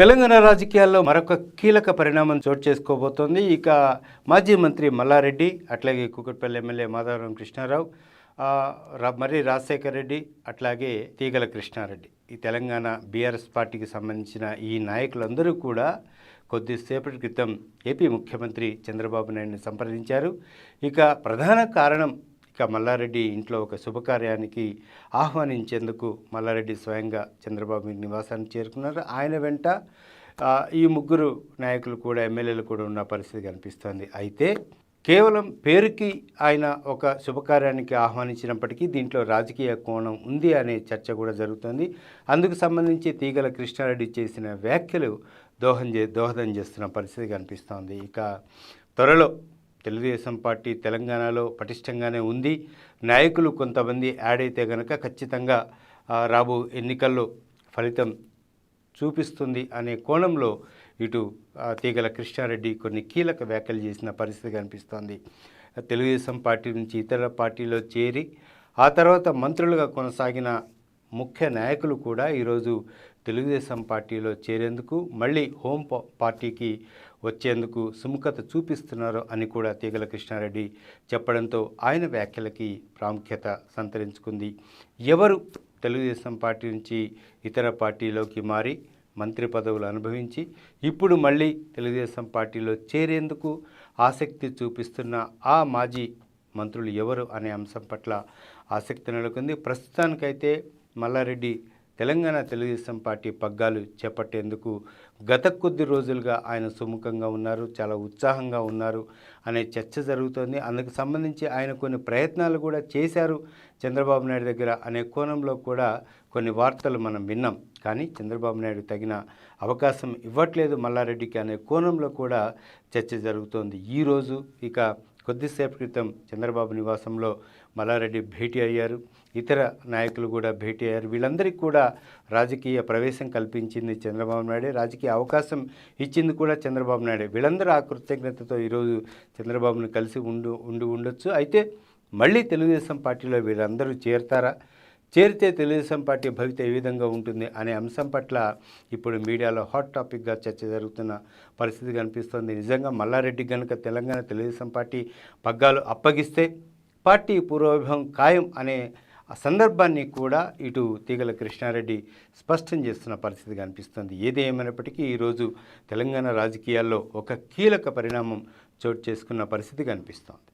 తెలంగాణ రాజకీయాల్లో మరొక కీలక పరిణామం చోటు చేసుకోబోతోంది. ఇక మాజీ మంత్రి మల్లారెడ్డి అట్లాగే కుకట్పల్లి ఎమ్మెల్యే మాధవరం కృష్ణారావు మరి రాజశేఖర్ రెడ్డి అట్లాగే తీగల కృష్ణారెడ్డి. ఈ తెలంగాణ బీఆర్ఎస్ పార్టీకి సంబంధించిన ఈ నాయకులందరూ కూడా కొద్దిసేపటి క్రితం ఏపీ ముఖ్యమంత్రి చంద్రబాబు నాయుడిని సంప్రదించారు. ఇక ప్రధాన కారణం ఇక మల్లారెడ్డి ఇంట్లో ఒక శుభకార్యానికి ఆహ్వానించేందుకు మల్లారెడ్డి స్వయంగా చంద్రబాబు నివాసానికి చేరుకున్నారు. ఆయన వెంట ఈ ముగ్గురు నాయకులు కూడా ఎమ్మెల్యేలు కూడా ఉన్న పరిస్థితి కనిపిస్తోంది. అయితే కేవలం పేరుకి ఆయన ఒక శుభకార్యానికి ఆహ్వానించినప్పటికీ దీంట్లో రాజకీయ కోణం ఉంది అనే చర్చ కూడా జరుగుతోంది. అందుకు సంబంధించి తీగల కృష్ణారెడ్డి చేసిన వ్యాఖ్యలు దోహం చే దోహదం చేస్తున్న పరిస్థితి కనిపిస్తోంది. ఇక త్వరలో తెలుగుదేశం పార్టీ తెలంగాణలో పటిష్టంగానే ఉంది. నాయకులు కొంతమంది యాడ్ అయితే కనుక ఖచ్చితంగా రాబో ఎన్నికల్లో ఫలితం చూపిస్తుంది అనే కోణంలో ఇటు తీగల కృష్ణారెడ్డి కొన్ని కీలక వ్యాఖ్యలు చేసిన పరిస్థితి కనిపిస్తోంది. తెలుగుదేశం పార్టీ నుంచి ఇతర పార్టీలో చేరి ఆ తర్వాత మంత్రులుగా కొనసాగిన ముఖ్య నాయకులు కూడా ఈరోజు తెలుగుదేశం పార్టీలో చేరేందుకు మళ్ళీ హోం పార్టీకి వచ్చేందుకు సుముఖత చూపిస్తున్నారు అని కూడా తీగల కృష్ణారెడ్డి చెప్పడంతో ఆయన వ్యాఖ్యలకి ప్రాముఖ్యత సంతరించుకుంది. ఎవరు తెలుగుదేశం పార్టీ నుంచి ఇతర పార్టీలోకి మారి మంత్రి పదవులు అనుభవించి ఇప్పుడు మళ్ళీ తెలుగుదేశం పార్టీలో చేరేందుకు ఆసక్తి చూపిస్తున్న ఆ మాజీ మంత్రులు ఎవరు అనే అంశం పట్ల ఆసక్తి నెలకొంది. ప్రస్తుతానికైతే మల్లారెడ్డి తెలంగాణ తెలుగుదేశం పార్టీ పగ్గాలు చేపట్టేందుకు గత కొద్ది రోజులుగా ఆయన సుముఖంగా ఉన్నారు చాలా ఉత్సాహంగా ఉన్నారు అనే చర్చ జరుగుతోంది. అందుకు సంబంధించి ఆయన కొన్ని ప్రయత్నాలు కూడా చేశారు చంద్రబాబు నాయుడు దగ్గర అనే కోణంలో కూడా కొన్ని వార్తలు మనం విన్నాం. కానీ చంద్రబాబు నాయుడు తగిన అవకాశం ఇవ్వట్లేదు మల్లారెడ్డికి అనే కోణంలో కూడా చర్చ జరుగుతోంది. ఈరోజు ఇక కొద్దిసేపు క్రితం చంద్రబాబు నివాసంలో మల్లారెడ్డి భేటీ అయ్యారు. ఇతర నాయకులు కూడా భేటీ అయ్యారు. వీళ్ళందరికీ కూడా రాజకీయ ప్రవేశం కల్పించింది చంద్రబాబు నాయుడే. రాజకీయ అవకాశం ఇచ్చింది కూడా చంద్రబాబు నాయుడే. వీళ్ళందరూ ఆ కృతజ్ఞతతో ఈరోజు చంద్రబాబును కలిసి ఉండు ఉండి ఉండొచ్చు. అయితే మళ్ళీ తెలుగుదేశం పార్టీలో వీళ్ళందరూ చేరతారా? చేరితే తెలుగుదేశం పార్టీ భవిత ఏ విధంగా ఉంటుంది అనే అంశం పట్ల ఇప్పుడు మీడియాలో హాట్ టాపిక్గా చర్చ జరుగుతున్న పరిస్థితి కనిపిస్తోంది. నిజంగా మల్లారెడ్డి కనుక తెలంగాణ తెలుగుదేశం పార్టీ పగ్గాలు అప్పగిస్తే పార్టీ పూర్వవైభవం ఖాయం అనే ఆ సందర్భాన్ని కూడా ఇటు తీగల కృష్ణారెడ్డి స్పష్టం చేస్తున్న పరిస్థితి కనిపిస్తుంది. ఏది ఏమైనప్పటికీ ఈరోజు తెలంగాణ రాజకీయాల్లో ఒక కీలక పరిణామం చోటు చేసుకున్న పరిస్థితి కనిపిస్తోంది.